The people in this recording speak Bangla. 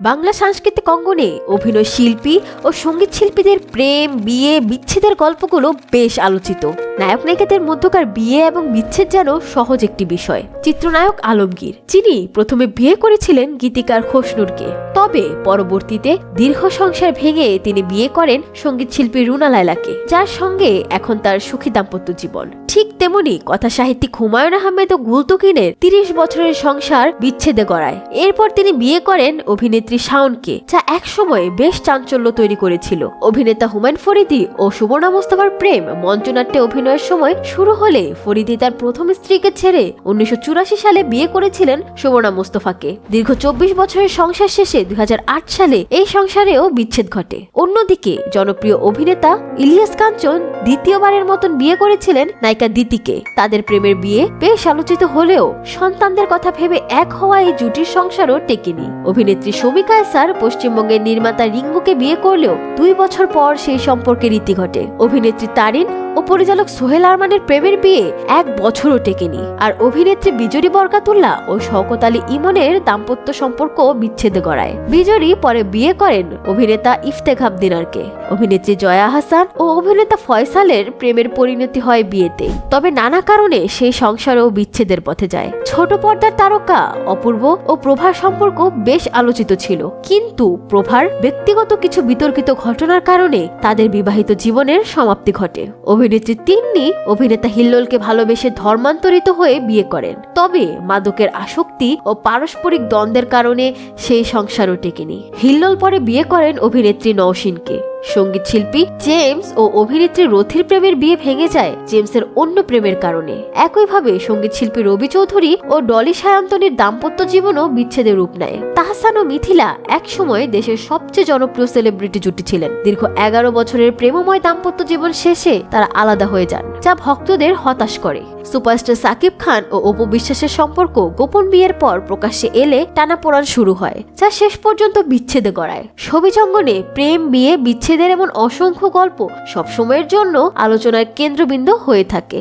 বাংলা সাংস্কৃতিক অঙ্গনে অভিনয় শিল্পী ও সংগীত শিল্পীদের প্রেম, বিয়ে, বিচ্ছেদের গল্পগুলো বেশ আলোচিত। নায়ক নায়িকাদের মধ্যকার বিয়ে এবং বিচ্ছেদ যেন সহজ একটি বিষয়। চিত্রনায়ক আলমগীর, যিনি প্রথমে বিয়ে করেছিলেন গীতিকার খসনুরকে তবে পরবর্তীতে দীর্ঘ সংসার ভেঙে তিনি বিয়ে করেন সংগীত শিল্পী রুনা লায়লাকে, যার সঙ্গে এখন তার সুখী দাম্পত্য জীবন। ঠিক তেমনি কথা সাহিত্যিক হুমায়ুন আহমেদ ও গুলতুকিনের তিরিশ বছরের সংসার বিচ্ছেদে গড়ায়। এরপর তিনি বিয়ে করেন অভিনেত্রী শাওনকে, যা একসময় বেশ চাঞ্চল্য তৈরি করেছিল। অভিনেতা হুমায়ুন ফরিদি ও সুবর্ণা মোস্তফার প্রেম মঞ্চনাট্যে অভিনয়ের সময় শুরু হলে ফরিদি তার প্রথম স্ত্রীকে ছেড়ে উনিশশো চুরাশি সালে বিয়ে করেছিলেন সুবর্ণা মোস্তফাকে। দীর্ঘ চব্বিশ বছরের সংসার শেষে দুই হাজার আট সালে এই সংসারেও বিচ্ছেদ ঘটে। অন্যদিকে জনপ্রিয় অভিনেতা ইলিয়াস কাঞ্চন দ্বিতীয়বারের মতন বিয়ে করেছিলেন নায়িকা দিতিকে। তাদের প্রেমের বিয়ে বেশ আলোচিত হলেও সন্তানদের কথা ভেবে এক হওয়া এই জুটির সংসারও টেকেনি। অভিনেত্রী শমিকা এসার পশ্চিমবঙ্গের নির্মাতা রিঙ্গুকে বিয়ে করলেও দুই বছর পর সেই সম্পর্কে রীতি ঘটে। অভিনেত্রী তারিন ও পরিচালক সোহেল আরমানের প্রেমের বিয়ে এক বছরও টেকেনি। আর অভিনেত্রী বিজরি বরকাতুল্লাহ ও শওকত আলী ইমনের দাম্পত্য সম্পর্ক বিচ্ছেদে গড়ায়। বিজরি পরে বিয়ে করেন অভিনেতা ইফতেখাব দিনারকে। অভিনেত্রী জয়া হাসান ও অভিনেতা ফয়সালের প্রেমের পরিণতি হয় বিয়েতে। তবে নানা কারণে সেই সংসারও বিচ্ছেদের পথে যায়। ছোট পর্দার তারকা অপূর্ব ও প্রভার সম্পর্ক বেশ আলোচিত ছিল। কিন্তু প্রভার ব্যক্তিগত কিছু বিতর্কিত ঘটনার কারণে তাদের বিবাহিত জীবনের সমাপ্তি ঘটে। অভিনেত্রী তিন্নি অভিনেতা হিল্লোলকে ভালোবেসে ধর্মান্তরিত হয়ে বিয়ে করেন। তবে মাদকের আসক্তি ও পারস্পরিক দ্বন্দ্বের কারণে সেই সংসারও টেকেনি। হিল্লোল পরে বিয়ে করেন অভিনেত্রী নওশিনকে। সংগীত শিল্পী জেমস ও অভিনেত্রী রথির প্রেমের বিয়ে ভেঙে যায় জেমসের অন্য প্রেমের কারণে। একইভাবে সংগীত শিল্পী রবি চৌধুরী ও ডলি সায়ন্তনীর দাম্পত্য জীবনও বিচ্ছেদের রূপ নেয়। তাহসান ও মিথিলা একসময় দেশের সবচেয়ে জনপ্রিয় সেলিব্রিটি জুটি ছিলেন। দীর্ঘ এগারো বছরের প্রেমময় দাম্পত্য জীবন শেষে তারা আলাদা হয়ে যান। যা ভক্তদের হতাশ করে। সুপারস্টার সাকিব খান ও অপু বিশ্বাসের সম্পর্ক গোপন বিয়ের পর প্রকাশ্যে এলে টানাপোড়ান শুরু হয়, যা শেষ পর্যন্ত বিচ্ছেদে গড়ায়। ছবি জঙ্গনে প্রেম, বিয়ে, বিচ্ছেদের এমন অসংখ্য গল্প সবসময়ের জন্য আলোচনার কেন্দ্রবিন্দু হয়ে থাকে।